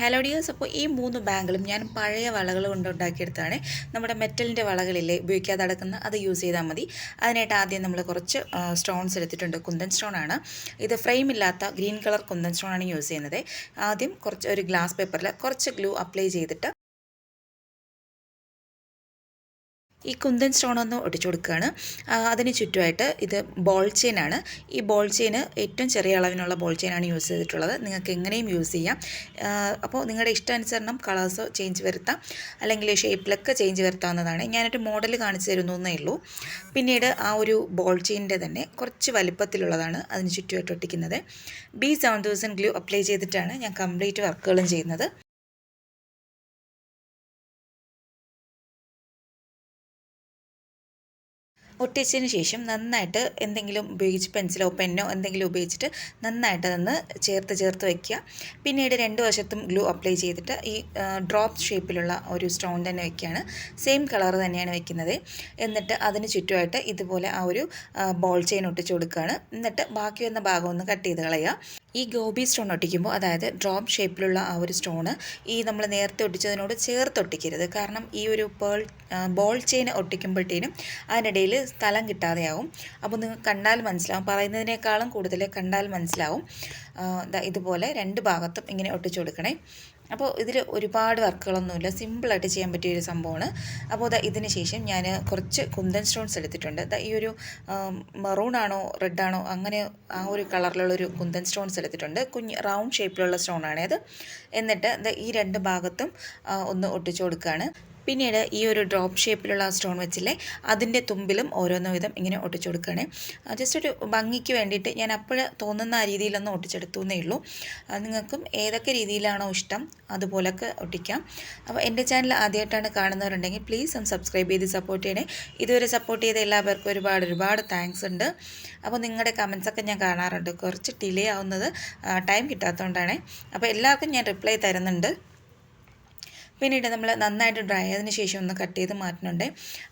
Hello dears അപ്പോൾ ഈ മൂന്ന് ബാങ്കുകളും ഞാൻ പഴയ വളകൾ കൊണ്ട് ഉണ്ടാക്കിയെടുത്താണ് നമ്മുടെ മെറ്റലിന്റെ വളകളില്ലേ ഉപയോഗിക്കാതെ അടക്കുന്ന അത് യൂസ് ചെയ്താൽ മതി. അതിനായിട്ട് ആദ്യം നമ്മൾ കുറച്ച് സ്റ്റോൺസ് എടുത്തിട്ടുണ്ട്. കുന്തൻ സ്റ്റോൺ ആണ്. ഇത് ഫ്രെയിം ഇല്ലാത്ത ഗ്രീൻ കളർ കുന്തൻ സ്റ്റോൺ ആണ് യൂസ് ചെയ്യുന്നത്. ആദ്യം കുറച്ച് ഒരു ഗ്ലാസ് പേപ്പറിൽ കുറച്ച് ഗ്ലൂ അപ്ലൈ ചെയ്തിട്ട് ഈ കുന്തൻ സ്റ്റോൺ ഒന്ന് ഒട്ടിച്ചു കൊടുക്കുകയാണ്. അതിന് ചുറ്റുമായിട്ട് ഇത് ബോൾ ചെയിൻ ആണ്. ഈ ബോൾ ചെയിൻ ഏറ്റവും ചെറിയ അളവിനുള്ള ബോൾ ചെയിൻ ആണ് യൂസ് ചെയ്തിട്ടുള്ളത്. നിങ്ങൾക്ക് എങ്ങനെയും യൂസ് ചെയ്യാം. അപ്പോൾ നിങ്ങളുടെ ഇഷ്ടാനുസരണം കളേഴ്സോ ചേഞ്ച് വരുത്താം. അല്ലെങ്കിൽ ഷേപ്പിലൊക്കെ ചേഞ്ച് വരുത്താവുന്നതാണ്. ഞാനൊരു മോഡൽ കാണിച്ചു തരുന്നു എന്നേ ഉള്ളൂ. പിന്നീട് ആ ഒരു ബോൾ ചെയിനിന്റെ തന്നെ കുറച്ച് വലിപ്പത്തിലുള്ളതാണ് അതിന് ചുറ്റുമായിട്ട് ഒട്ടിക്കുന്നത്. B seven thousand glue apply ചെയ്തിട്ടാണ് ഞാൻ കംപ്ലീറ്റ് വർക്കുകളും ചെയ്യുന്നത്. ഒട്ടിച്ചതിന് ശേഷം നന്നായിട്ട് എന്തെങ്കിലും ഉപയോഗിച്ച് പെൻസിലോ പെന്നോ എന്തെങ്കിലും ഉപയോഗിച്ചിട്ട് നന്നായിട്ട് അതൊന്ന് ചേർത്ത് ചേർത്ത് വയ്ക്കുക പിന്നീട് രണ്ട് വശത്തും ഗ്ലൂ അപ്ലൈ ചെയ്തിട്ട് ഈ ഡ്രോപ്പ് ഷേപ്പിലുള്ള ഒരു സ്റ്റോൺ തന്നെ വയ്ക്കുകയാണ് സെയിം കളർ തന്നെയാണ് വയ്ക്കുന്നത് എന്നിട്ട് അതിന് ചുറ്റുമായിട്ട് ഇതുപോലെ ആ ഒരു ബോൾ ചെയിൻ ഒട്ടിച്ചു കൊടുക്കുകയാണ്. എന്നിട്ട് ബാക്കി വന്ന ഭാഗം ഒന്ന് കട്ട് ചെയ്ത് കളയുക. ഈ ഗോബി സ്റ്റോൺ ഒട്ടിക്കുമ്പോൾ അതായത് ഡ്രോപ്പ് ഷേപ്പിലുള്ള ആ ഒരു സ്റ്റോണ് ഈ നമ്മൾ നേരത്തെ ഒട്ടിച്ചതിനോട് ചേർത്ത് ഒട്ടിക്കരുത്. കാരണം ഈ ഒരു പേൾ ബോൾ ചെയിൻ ഒട്ടിക്കുമ്പോഴത്തേനും അതിനിടയിൽ സ്ഥലം കിട്ടാതെയാവും. അപ്പോൾ നിങ്ങൾ കണ്ടാൽ മനസ്സിലാവും. പറയുന്നതിനേക്കാളും കൂടുതൽ കണ്ടാൽ മനസ്സിലാവും. ഇതുപോലെ രണ്ട് ഭാഗത്തും ഇങ്ങനെ ഒട്ടിച്ചു കൊടുക്കണേ. അപ്പോൾ ഇതിൽ ഒരുപാട് വർക്കുകളൊന്നുമില്ല. സിമ്പിളായിട്ട് ചെയ്യാൻ പറ്റിയ ഒരു സംഭവമാണ്. അപ്പോൾ ദാ ഇതിന് ശേഷം ഞാൻ കുറച്ച് കുന്തൻ സ്റ്റോൺസ് എടുത്തിട്ടുണ്ട്. ദാ ഈ ഒരു മെറൂൺ ആണോ റെഡ് ആണോ അങ്ങനെ ആ ഒരു കളറിലുള്ളൊരു കുന്തൻ സ്റ്റോൺസ് എടുത്തിട്ടുണ്ട്. കുഞ്ഞ് റൗണ്ട് ഷേപ്പിലുള്ള സ്റ്റോണാണ് അത് എന്നിട്ട് ഈ രണ്ട് ഭാഗത്തും ഒന്ന് ഒട്ടിച്ചു കൊടുക്കുകയാണ് പിന്നീട് ഈ ഒരു ഡ്രോപ്പ് ഷേപ്പിലുള്ള ആ സ്റ്റോൺ വെച്ചില്ലേ അതിന്റെ തുമ്പിലും ഓരോന്നോ വിധം ഇങ്ങനെ ഒട്ടിച്ചു കൊടുക്കുകയാണ്. ജസ്റ്റ് ഒരു ഭംഗിക്ക് വേണ്ടിയിട്ട് ഞാൻ അപ്പോൾ തോന്നുന്ന ആ രീതിയിലൊന്നും ഒട്ടിച്ചെടുത്തു എന്നേ ഉള്ളൂ നിങ്ങൾക്കും ഏതൊക്കെ രീതിയിലാണോ ഇഷ്ടം അതുപോലൊക്കെ ഒട്ടിക്കാം. അപ്പോൾ എന്റെ ചാനൽ ആദ്യമായിട്ടാണ് കാണുന്നവരുണ്ടെങ്കിൽ പ്ലീസ് ഒന്ന് സബ്സ്ക്രൈബ് ചെയ്ത് സപ്പോർട്ട് ചെയ്യണേ. ഇതുവരെ സപ്പോർട്ട് ചെയ്ത എല്ലാവർക്കും ഒരുപാട് ഒരുപാട് താങ്ക്സ് ഉണ്ട്. അപ്പോൾ നിങ്ങളുടെ കമൻസൊക്കെ ഞാൻ കാണാറുണ്ട്. കുറച്ച് ഡിലേ ആവുന്നത് ടൈം കിട്ടാത്തതുകൊണ്ടാണ്. അപ്പോൾ എല്ലാവർക്കും ഞാൻ റിപ്ലൈ തരുന്നുണ്ട്. പിന്നീട് നമ്മൾ നന്നായിട്ട് ഡ്രൈ ആയതിന് ശേഷം ഒന്ന് കട്ട് ചെയ്ത് മാറ്റുന്നുണ്ട്.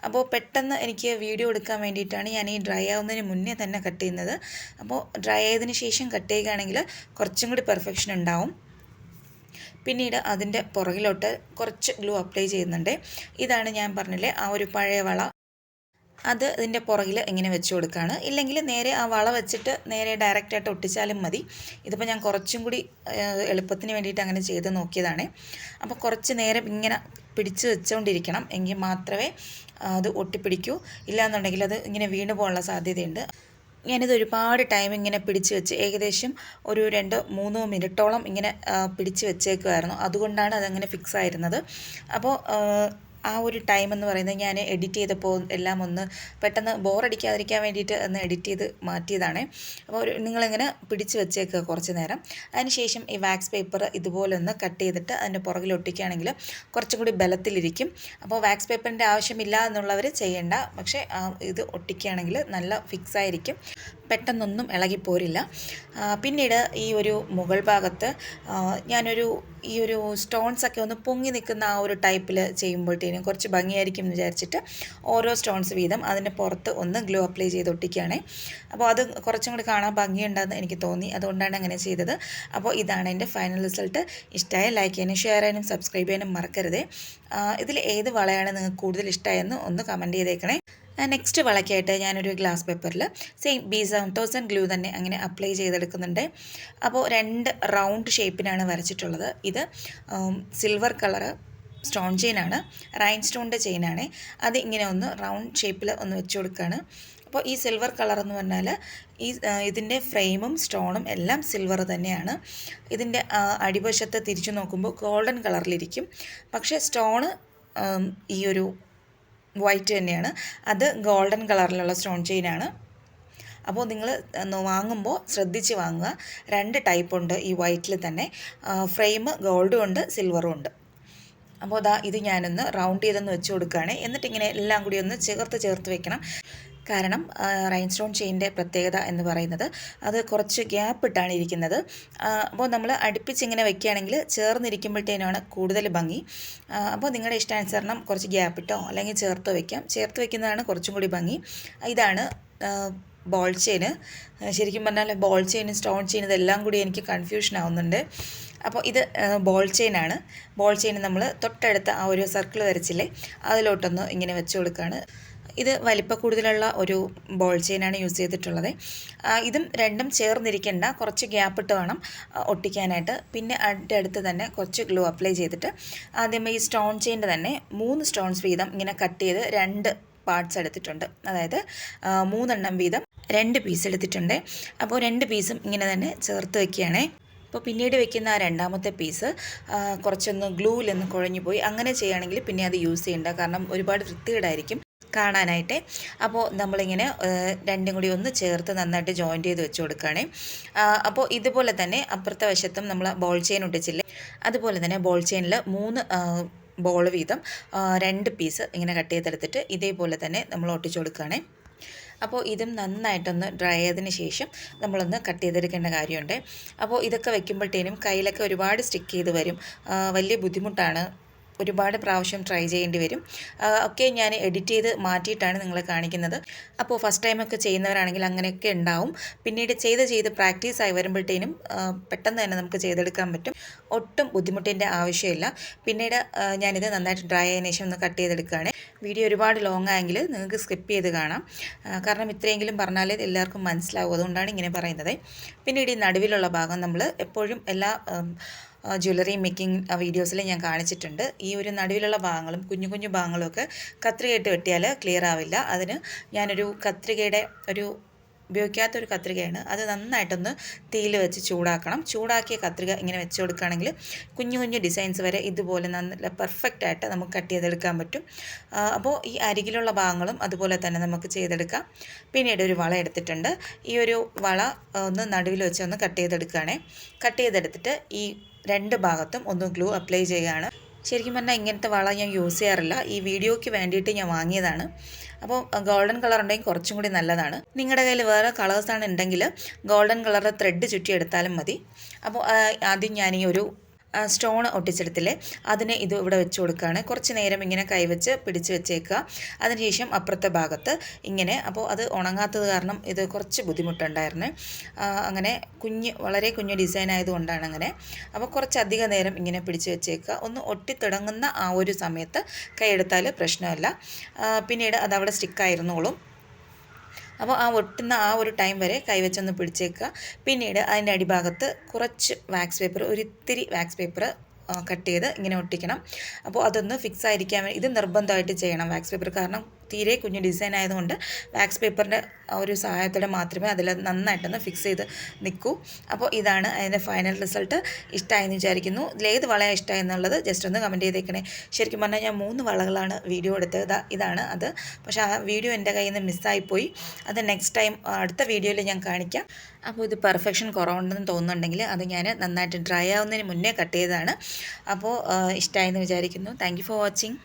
അപ്പോൾ പെട്ടെന്ന് എനിക്ക് വീഡിയോ എടുക്കാൻ വേണ്ടിയിട്ടാണ് ഞാൻ ഈ ഡ്രൈ ആവുന്നതിന് മുന്നേ തന്നെ കട്ട് ചെയ്യുന്നത്. അപ്പോൾ ഡ്രൈ ആയതിന് ശേഷം കട്ട് ചെയ്യുകയാണെങ്കിൽ കുറച്ചും കൂടി പെർഫെക്ഷൻ ഉണ്ടാവും. പിന്നീട് അതിന്റെ പുറകിലോട്ട് കുറച്ച് ഗ്ലൂ അപ്ലൈ ചെയ്യുന്നുണ്ട്. ഇതാണ് ഞാൻ പറഞ്ഞില്ലേ ആ ഒരു പഴയ വള. അത് ഇതിന്റെ പുറകിൽ ഇങ്ങനെ വെച്ച് കൊടുക്കുകയാണ് ഇല്ലെങ്കിൽ നേരെ ആ വള വെച്ചിട്ട് നേരെ ഡയറക്റ്റായിട്ട് ഒട്ടിച്ചാലും മതി. ഇതിപ്പോൾ ഞാൻ കുറച്ചും കൂടി എളുപ്പത്തിന് വേണ്ടിയിട്ട് അങ്ങനെ ചെയ്ത് നോക്കിയതാണ്. അപ്പോൾ കുറച്ച് നേരം ഇങ്ങനെ പിടിച്ച് വെച്ചുകൊണ്ടിരിക്കണം എങ്കിൽ മാത്രമേ അത് ഒട്ടിപ്പിടിക്കൂ. ഇല്ലാന്നുണ്ടെങ്കിൽ അത് ഇങ്ങനെ വീണ് പോകാനുള്ള സാധ്യതയുണ്ട്. ഞാനിത് ഒരുപാട് ടൈം ഇങ്ങനെ പിടിച്ച് വെച്ച് ഏകദേശം ഒരു രണ്ടോ മൂന്നോ മിനിറ്റോളം ഇങ്ങനെ പിടിച്ച് വെച്ചേക്കുമായിരുന്നു അതുകൊണ്ടാണ് അതങ്ങനെ ഫിക്സ് ആയിരുന്നത്. അപ്പോൾ ആ, ഒരു ടൈം എന്ന് പറയുന്നത് ഞാൻ എഡിറ്റ് ചെയ്തപ്പോൾ എല്ലാം ഒന്ന് പെട്ടെന്ന് ബോറടിക്കാതിരിക്കാൻ വേണ്ടിയിട്ട് ഒന്ന് എഡിറ്റ് ചെയ്ത് മാറ്റിയതാണ്. അപ്പോൾ ഒരു നിങ്ങളിങ്ങനെ പിടിച്ച് വെച്ചേക്കുക കുറച്ച് നേരം. അതിനുശേഷം ഈ വാക്സ് പേപ്പർ ഇതുപോലെ ഒന്ന് കട്ട് ചെയ്തിട്ട് അതിന്റെ പുറകിൽ ഒട്ടിക്കുകയാണെങ്കിൽ കുറച്ചും കൂടി ബലത്തിലിരിക്കും. അപ്പോൾ വാക്സ് പേപ്പറിന്റെ ആവശ്യമില്ല എന്നുള്ളവർ ചെയ്യേണ്ട. പക്ഷേ ഇത് ഒട്ടിക്കുകയാണെങ്കിൽ നല്ല ഫിക്സ് ആയിരിക്കും. പെട്ടെന്നൊന്നും ഇളകിപ്പോരില്ല. പിന്നീട് ഈ ഒരു മുകൾ ഭാഗത്ത് ഞാനൊരു ഈ ഒരു സ്റ്റോൺസ് ഒക്കെ ഒന്ന് പൊങ്ങി നിൽക്കുന്ന ആ ഒരു ടൈപ്പിൽ ചെയ്യുമ്പോഴത്തേനും കുറച്ച് ഭംഗിയായിരിക്കും എന്ന് വിചാരിച്ചിട്ട് ഓരോ സ്റ്റോൺസ് വീതം അതിന്റെ പുറത്ത് ഒന്ന് ഗ്ലോ അപ്ലൈ ചെയ്ത് ഒട്ടിക്കുകയാണേ അപ്പോൾ അത് കുറച്ചും കൂടി കാണാൻ ഭംഗിയുണ്ടെന്ന് എനിക്ക് തോന്നി. അതുകൊണ്ടാണ് അങ്ങനെ ചെയ്തത്. അപ്പോൾ ഇതാണ് എന്റെ ഫൈനൽ റിസൾട്ട് ഇഷ്ടമായ ലൈക്ക് ചെയ്യാനും ഷെയർ ചെയ്യാനും സബ്സ്ക്രൈബ് ചെയ്യാനും മറക്കരുതേ. ഇതിൽ ഏത് വളയാണ് നിങ്ങൾക്ക് കൂടുതൽ ഇഷ്ടമായെന്ന് ഒന്ന് കമന്റ് ചെയ്തേക്കണേ. നെക്സ്റ്റ് വളയ്ക്കായിട്ട് ഞാനൊരു ഗ്ലാസ് പേപ്പറിൽ same B seven thousand glue തന്നെ അങ്ങനെ അപ്ലൈ ചെയ്തെടുക്കുന്നുണ്ട്. അപ്പോൾ രണ്ട് റൗണ്ട് ഷേപ്പിനാണ് വരച്ചിട്ടുള്ളത്. ഇത് സിൽവർ കളറ് സ്റ്റോൺ ചെയിനാണ് റൈൻ സ്റ്റോണിന്റെ ചെയിനാണ് അത് ഇങ്ങനെ ഒന്ന് റൗണ്ട് ഷേപ്പിൽ ഒന്ന് വെച്ച് കൊടുക്കുകയാണ് അപ്പോൾ ഈ സിൽവർ കളർ എന്ന് പറഞ്ഞാൽ ഈ ഇതിന്റെ ഫ്രെയിമും സ്റ്റോണും എല്ലാം സിൽവർ തന്നെയാണ്. ഇതിന്റെ അടിവശത്ത് തിരിച്ചു നോക്കുമ്പോൾ ഗോൾഡൻ കളറിലിരിക്കും പക്ഷേ സ്റ്റോണ് ഈ ഒരു വൈറ്റ് തന്നെയാണ്. അത് ഗോൾഡൻ കളറിലുള്ള സ്റ്റോൺ ചെയിനാണ് അപ്പോൾ നിങ്ങൾ വാങ്ങുമ്പോൾ ശ്രദ്ധിച്ച് വാങ്ങുക. രണ്ട് ടൈപ്പ് ഉണ്ട് ഈ വൈറ്റിൽ തന്നെ. ഫ്രെയിം ഗോൾഡും ഉണ്ട് സിൽവറും ഉണ്ട്. അപ്പോൾ അതാ ഇത് ഞാനൊന്ന് റൗണ്ട് ചെയ്തൊന്ന് വെച്ച് കൊടുക്കുകയാണ്. എന്നിട്ടിങ്ങനെ എല്ലാം കൂടി ഒന്ന് ചേർത്ത് ചേർത്ത് വെക്കണം. കാരണം റൈൻ സ്റ്റോൺ ചെയിന്റെ പ്രത്യേകത എന്ന് പറയുന്നത് അത് കുറച്ച് ഗ്യാപ്പ് ഇട്ടാണ് ഇരിക്കുന്നത് അപ്പോൾ നമ്മൾ അടുപ്പിച്ച് ഇങ്ങനെ വെക്കുകയാണെങ്കിൽ ചേർന്നിരിക്കുമ്പോഴത്തേനാണ് കൂടുതൽ ഭംഗി. അപ്പോൾ നിങ്ങളുടെ ഇഷ്ടാനുസരണം കുറച്ച് ഗ്യാപ്പ് ഇട്ടോ അല്ലെങ്കിൽ ചേർത്ത് വയ്ക്കാം ചേർത്ത് വെക്കുന്നതാണ് കുറച്ചും കൂടി ഭംഗി. ഇതാണ് ബോൾ ചെയിന് ശരിക്കും പറഞ്ഞാൽ ബോൾ ചെയിനും സ്റ്റോൺ ചെയിൻ ഇതെല്ലാം കൂടി എനിക്ക് കൺഫ്യൂഷൻ ആവുന്നുണ്ട്. അപ്പോൾ ഇത് ബോൾ ചെയിനാണ്. ബോൾ ചെയിൻ നമ്മൾ തൊട്ടടുത്ത ആ ഒരു സർക്കിൾ വരച്ചില്ലേ അതിലോട്ടൊന്ന് ഇങ്ങനെ വെച്ച് കൊടുക്കുകയാണ്. ഇത് വലിപ്പ കൂടുതലുള്ള ഒരു ബോൾ ചെയിനാണ് യൂസ് ചെയ്തിട്ടുള്ളത്. ഇതും രണ്ടും ചേർന്നിരിക്കേണ്ട കുറച്ച് ഗ്യാപ്പ് ഇട്ട് വേണം ഒട്ടിക്കാനായിട്ട്. പിന്നെ അതിന്റെ അടുത്ത് തന്നെ കുറച്ച് ഗ്ലൂ അപ്ലൈ ചെയ്തിട്ട് ആദ്യമേ ഈ സ്റ്റോൺ ചെയിന്റെ തന്നെ മൂന്ന് സ്റ്റോൺസ് വീതം ഇങ്ങനെ കട്ട് ചെയ്ത് രണ്ട് പാർട്സ് എടുത്തിട്ടുണ്ട്. അതായത് മൂന്നെണ്ണം വീതം രണ്ട് പീസ് എടുത്തിട്ടുണ്ട്. അപ്പോൾ രണ്ട് പീസും ഇങ്ങനെ തന്നെ ചേർത്ത് വെക്കുകയാണേ. അപ്പോൾ പിന്നീട് വെക്കുന്ന ആ രണ്ടാമത്തെ പീസ് കുറച്ചൊന്ന് ഗ്ലൂവിലൊന്ന് കുഴഞ്ഞു പോയി അങ്ങനെ ചെയ്യുകയാണെങ്കിൽ പിന്നെ അത് യൂസ് ചെയ്യേണ്ട. കാരണം ഒരുപാട് വൃത്തികേടായിരിക്കും. കാണാനായിട്ട്. അപ്പോൾ നമ്മളിങ്ങനെ രണ്ടും കൂടി ഒന്ന് ചേർത്ത് നന്നായിട്ട് ജോയിന്റ് ചെയ്ത് വെച്ച് കൊടുക്കുകയാണേ. അപ്പോൾ ഇതുപോലെ തന്നെ അപ്പുറത്തെ വശത്തും നമ്മൾ ബോൾ ചെയിൻ ഒട്ടിച്ചില്ലേ? അതുപോലെ തന്നെ ബോൾ ചെയിനിൽ മൂന്ന് ബോൾ വീതം രണ്ട് പീസ് ഇങ്ങനെ കട്ട് ചെയ്തെടുത്തിട്ട് ഇതേപോലെ തന്നെ നമ്മൾ ഒട്ടിച്ചു കൊടുക്കുകയാണേ. അപ്പോൾ ഇതും നന്നായിട്ടൊന്ന് ഡ്രൈ ആയതിന് ശേഷം നമ്മളൊന്ന് കട്ട് ചെയ്തെടുക്കേണ്ട കാര്യമുണ്ട്. അപ്പോൾ ഇതൊക്കെ വെക്കുമ്പോഴത്തേനും കയ്യിലൊക്കെ ഒരുപാട് സ്റ്റിക്ക് ചെയ്ത് വരും. വലിയ ബുദ്ധിമുട്ടാണ് ഒരുപാട് പ്രാവശ്യം ട്രൈ ചെയ്യേണ്ടി വരും. ഒക്കെ ഞാൻ എഡിറ്റ് ചെയ്ത് മാറ്റിയിട്ടാണ് നിങ്ങളെ കാണിക്കുന്നത്. അപ്പോൾ ഫസ്റ്റ് ടൈമൊക്കെ ചെയ്യുന്നവരാണെങ്കിൽ അങ്ങനെയൊക്കെ ഉണ്ടാവും. പിന്നീട് ചെയ്ത് ചെയ്ത് പ്രാക്ടീസ് ആയി വരുമ്പോഴത്തേനും പെട്ടെന്ന് തന്നെ നമുക്ക് ചെയ്തെടുക്കാൻ പറ്റും. ഒട്ടും ബുദ്ധിമുട്ടിന്റെ ആവശ്യമില്ല. പിന്നീട് ഞാനിത് നന്നായിട്ട് ഡ്രൈ ആയതിനു ശേഷം ഒന്ന് കട്ട് ചെയ്തെടുക്കുകയാണ്. വീഡിയോ ഒരുപാട് ലോങ് ആയെങ്കിൽ നിങ്ങൾക്ക് സ്കിപ്പ് ചെയ്ത് കാണാം. കാരണം ഇത്രയെങ്കിലും പറഞ്ഞാലേ എല്ലാവർക്കും മനസ്സിലാവും. അതുകൊണ്ടാണ് ഇങ്ങനെ പറയുന്നത്. പിന്നീട് ഈ നടുവിലുള്ള ഭാഗം നമ്മൾ എപ്പോഴും എല്ലാ ജ്വല്ലറി മേക്കിംഗ് വീഡിയോസിൽ ഞാൻ കാണിച്ചിട്ടുണ്ട്. ഈ ഒരു നടുവിലുള്ള ഭാഗങ്ങളും കുഞ്ഞു കുഞ്ഞു ഭാഗങ്ങളും ഒക്കെ കത്രികയിട്ട് വെട്ടിയാൽ ക്ലിയർ ആവില്ല. അതിന് ഞാനൊരു കത്രികയുടെ ഒരു ഉപയോഗിക്കാത്ത ഒരു കത്രികയാണ്. അത് നന്നായിട്ടൊന്ന് തീയിൽ വെച്ച് ചൂടാക്കണം. ചൂടാക്കിയ കത്രിക ഇങ്ങനെ വെച്ച് കൊടുക്കുകയാണെങ്കിൽ കുഞ്ഞു കുഞ്ഞു ഡിസൈൻസ് വരെ ഇതുപോലെ നല്ല പെർഫെക്റ്റ് ആയിട്ട് നമുക്ക് കട്ട് ചെയ്തെടുക്കാൻ പറ്റും. അപ്പോൾ ഈ അരികിലുള്ള ഭാഗങ്ങളും അതുപോലെ തന്നെ നമുക്ക് ചെയ്തെടുക്കാം. പിന്നീട് ഒരു വള എടുത്തിട്ടുണ്ട്. ഈ ഒരു വള ഒന്ന് നടുവിൽ വെച്ച് ഒന്ന് കട്ട് ചെയ്തെടുക്കുകയാണേ. കട്ട് ചെയ്തെടുത്തിട്ട് ഈ രണ്ട് ഭാഗത്തും ഒന്ന് ഗ്ലൂ അപ്ലൈ ചെയ്യുകയാണ്. ശരിക്കും പറഞ്ഞാൽ ഇങ്ങനത്തെ വള ഞാൻ യൂസ് ചെയ്യാറില്ല. ഈ വീഡിയോയ്ക്ക് വേണ്ടിയിട്ട് ഞാൻ വാങ്ങിയതാണ്. അപ്പോൾ ഗോൾഡൻ കളർ ഉണ്ടെങ്കിൽ കുറച്ചും കൂടി നല്ലതാണ്. നിങ്ങളുടെ കയ്യിൽ വേറെ കളേഴ്സാണ് ഉണ്ടെങ്കിൽ ഗോൾഡൻ കളർ ത്രെഡ് ചുറ്റി എടുത്താലും മതി. അപ്പോൾ ആദ്യം ഞാൻ ഈ ഒരു സ്റ്റോൺ ഒട്ടിച്ചെടുത്തില്ലേ അതിനെ ഇത് ഇവിടെ വെച്ച് കൊടുക്കുകയാണ്. കുറച്ച് നേരം ഇങ്ങനെ കൈവച്ച് പിടിച്ച് വെച്ചേക്കുക. അതിനുശേഷം അപ്പുറത്തെ ഭാഗത്ത് ഇങ്ങനെ അപ്പോൾ അത് ഉണങ്ങാത്തത് കാരണം ഇത് കുറച്ച് ബുദ്ധിമുട്ടുണ്ടായിരുന്നു. അങ്ങനെ കുഞ്ഞ് വളരെ കുഞ്ഞ് ഡിസൈൻ ആയതുകൊണ്ടാണ് അങ്ങനെ. അപ്പോൾ കുറച്ചധിക നേരം ഇങ്ങനെ പിടിച്ച് വെച്ചേക്കുക. ഒന്ന് ഒട്ടിത്തിടങ്ങുന്ന ആ ഒരു സമയത്ത് കൈയെടുത്താൽ പ്രശ്നമല്ല. പിന്നീട് അത് അവിടെ സ്റ്റിക്കായിരുന്നോളും. അപ്പോൾ ആ ഒട്ടുന്ന ആ ഒരു ടൈം വരെ കൈവച്ചൊന്ന് പിടിച്ചേക്കുക. പിന്നീട് അതിന്റെ അടിഭാഗത്ത് കുറച്ച് വാക്സ് പേപ്പർ ഒരിത്തിരി വാക്സ് പേപ്പർ കട്ട് ചെയ്ത് ഇങ്ങനെ ഒട്ടിക്കണം. അപ്പോൾ അതൊന്ന് ഫിക്സ് ആയിരിക്കാൻ ഇത് നിർബന്ധമായിട്ട് ചെയ്യണം വാക്സ് പേപ്പർ കാരണം തീരെ കുഞ്ഞു ഡിസൈൻ ആയതുകൊണ്ട് വാക്സ് പേപ്പറിന്റെ ഒരു സഹായത്തോടെ മാത്രമേ അതിൽ നന്നായിട്ടൊന്ന് ഫിക്സ് ചെയ്ത് നിൽക്കൂ അപ്പോൾ ഇതാണ് അതിന്റെ ഫൈനൽ റിസൾട്ട് ഇഷ്ടമായെന്ന് വിചാരിക്കുന്നു. ഇതിലേത് വളയാണ് ഇഷ്ടമായി എന്നുള്ളത് ജസ്റ്റ് ഒന്ന് കമന്റ് ചെയ്തേക്കണേ. ശരിക്കും പറഞ്ഞാൽ ഞാൻ മൂന്ന് വളകളാണ് വീഡിയോ എടുത്തത്. ഇതാ ഇതാണ് അത്. പക്ഷേ ആ വീഡിയോ എന്റെ കയ്യിൽ നിന്ന് മിസ്സായിപ്പോയി അത് നെക്സ്റ്റ് ടൈം അടുത്ത വീഡിയോയിൽ ഞാൻ കാണിക്കാം. അപ്പോൾ ഇത് പെർഫെക്ഷൻ കുറവുണ്ടെന്ന് തോന്നുന്നുണ്ടെങ്കിൽ അത് ഞാൻ നന്നായിട്ട് ഡ്രൈ ആവുന്നതിന് മുന്നേ കട്ട് ചെയ്തതാണ്. അപ്പോൾ ഇഷ്ടമായെന്ന് വിചാരിക്കുന്നു. Thank for watching